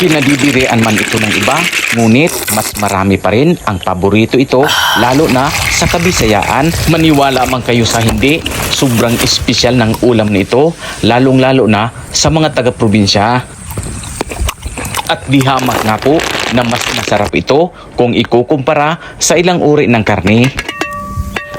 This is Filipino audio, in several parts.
Kinadidirian man ito ng iba, ngunit mas marami pa rin ang paborito ito, lalo na sa kabisayaan. Maniwala man kayo sa hindi, sobrang espesyal ng ulam nito, lalong-lalo na sa mga taga-probinsya. At di hamak nga po na mas masarap ito kung ikukumpara sa ilang uri ng karne.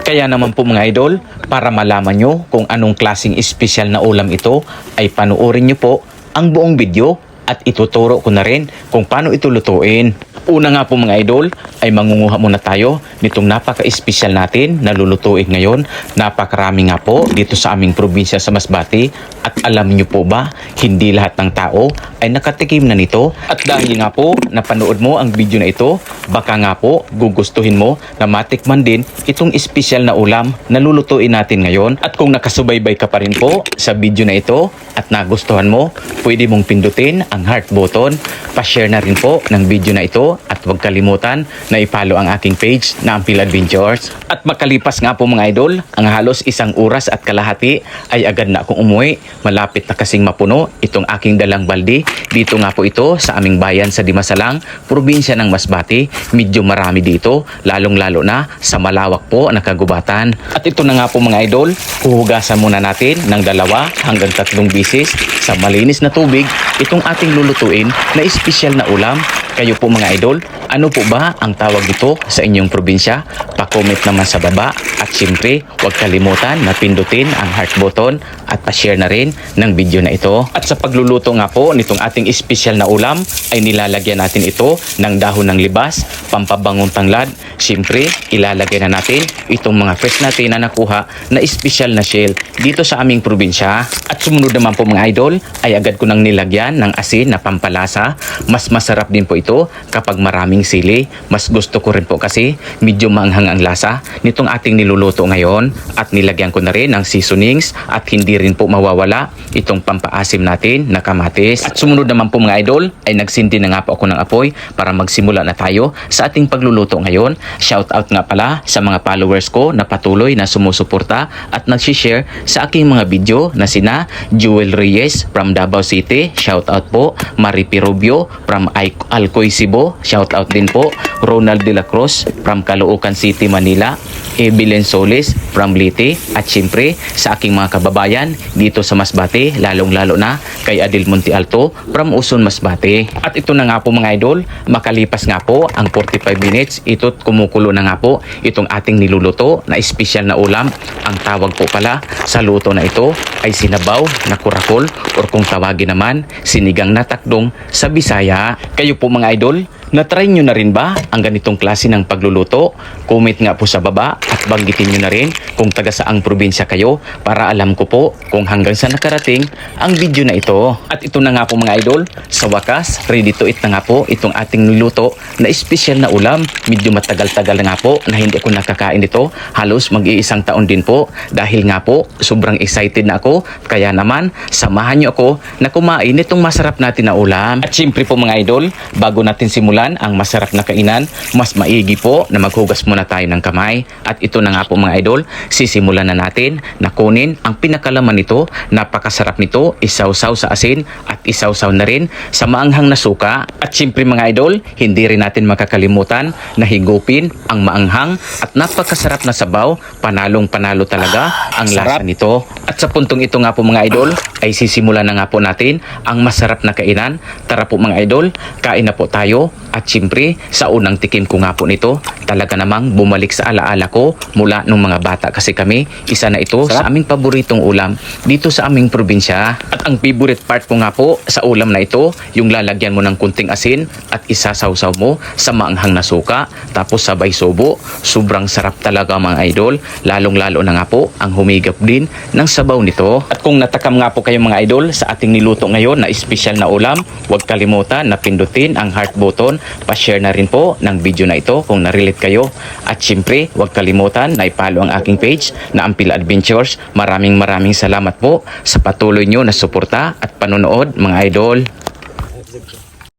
Kaya naman po mga idol, para malaman nyo kung anong klasing espesyal na ulam ito, ay panuorin nyo po ang buong video at ituturo ko na rin kung paano ito lutuin. Una nga po mga idol, ay mangunguha muna tayo nitong napaka-espesyal natin na lulutuin ngayon. Napakarami nga po dito sa aming probinsya sa Masbate at alam nyo po ba, hindi lahat ng tao ay nakatikim na nito. At dahil nga po, napanood mo ang video na ito, baka nga po gugustuhin mo na matikman din itong espesyal na ulam na lulutuin natin ngayon. At kung nakasubaybay ka pa rin po sa video na ito at nagustuhan mo, pwede mong pindutin ang heart button. Pa-share na rin po ng video na ito at huwag kalimutan na i-follow ang aking page na Ampil Adventures. At makalipas nga po mga idol, ang halos isang oras at kalahati ay agad na akong umuwi. Malapit na kasing mapuno itong aking dalang balde. Dito nga po ito sa aming bayan sa Dimasalang, probinsya ng Masbate. Medyo marami dito, lalong-lalo na sa malawak po na kagubatan. At ito na nga po mga idol, huhugasan muna natin ng dalawa hanggang tatlong bisis sa malinis na tubig itong ating lulutuin na espesyal na ulam. Kayo po mga idol, ano po ba ang tawag dito sa inyong probinsya? Pa-comment naman sa baba at siyempre huwag kalimutan na pindutin ang heart button at pa-share na rin ng video na ito. At sa pagluluto nga po nitong ating espesyal na ulam ay nilalagyan natin ito ng dahon ng libas, pampabangong tanglad. Siyempre, ilalagay na natin itong mga fresh natin na nakuha na espesyal na shell dito sa aming probinsya. At sumunod naman po mga idol ay agad ko nang nilagyan ng asin na pampalasa. Mas masarap din po ito kapag maraming sili. Mas gusto ko rin po kasi medyo maanghang ang lasa nitong ating niluluto ngayon. At nilagyan ko na rin ng seasonings at hindi rin po mawawala itong pampaasim natin na kamatis. At sumunod naman po mga idol ay nagsindi na nga po ako ng apoy para magsimula na tayo sa ating pagluluto ngayon. Shout out nga pala sa mga followers ko na patuloy na sumusuporta at nagsishare sa aking mga video na sina Jewel Reyes from Davao City, shout out po. Maripi Rubio from Alcoy Cebu, shout out din po. Ronald De La Cruz from Caloocan City, Manila. Evelyn Solis from Liti at syempre sa aking mga kababayan dito sa Masbate lalong-lalo na kay Adil Monte Alto from Uson Masbate. At ito na nga po mga idol, makalipas nga po ang 45 minutes, ito't kumukulo na nga po itong ating niluluto na espesyal na ulam. Ang tawag po pala sa luto na ito ay sinabaw na kurakol or kung tawagin naman sinigang na takdong sa Bisaya. Kayo po mga idol, na-try nyo na rin ba ang ganitong klase ng pagluluto? Comment nga po sa baba at banggitin nyo na rin kung taga saang probinsya kayo para alam ko po kung hanggang sa nakarating ang video na ito. At ito na nga po mga idol, sa wakas, ready to eat na nga po itong ating niluto na espesyal na ulam. Medyo matagal-tagal na nga po na hindi ako nakakain nito. Halos mag-iisang taon din po dahil nga po sobrang excited na ako. Kaya naman, samahan nyo ako na kumain itong masarap natin na ulam. At syempre po mga idol, bago natin simulan ang masarap na kainan, mas maigi po na maghugas muna tayo ng kamay. At ito na nga po mga idol, sisimulan na natin na kunin ang pinakalaman nito. Napakasarap nito, isaw-saw sa asin at isaw-saw na rin sa maanghang na suka. At syempre mga idol, hindi rin natin makakalimutan na higupin ang maanghang at napakasarap na sabaw. Panalong panalo talaga ang lasa nito. At sa puntong ito nga po mga idol, ay sisimulan na nga po natin ang masarap na kainan. Tara po mga idol, kain na po tayo. At syempre, sa unang tikim ko nga po nito, talaga namang bumalik sa alaala ko mula nung mga bata kasi kami. Isa na ito sa aming paboritong ulam dito sa aming probinsya. At ang favorite part ko nga po sa ulam na ito, yung lalagyan mo ng kunting asin at isasawsaw mo sa maanghang na suka, tapos sabay subo. Sobrang sarap talaga mga idol, lalong-lalo na nga po ang humigap din ng sabaw nito. At kung natakam nga po kayo mga idol sa ating niluto ngayon na espesyal na ulam, huwag kalimutan na pindutin ang heart button, pa-share na rin po ng video na ito kung narelate kayo. At syempre, huwag kalimutan na ipalo ang aking page na Ampil Adventures. Maraming maraming salamat po sa patuloy nyo na suporta at panonood mga idol.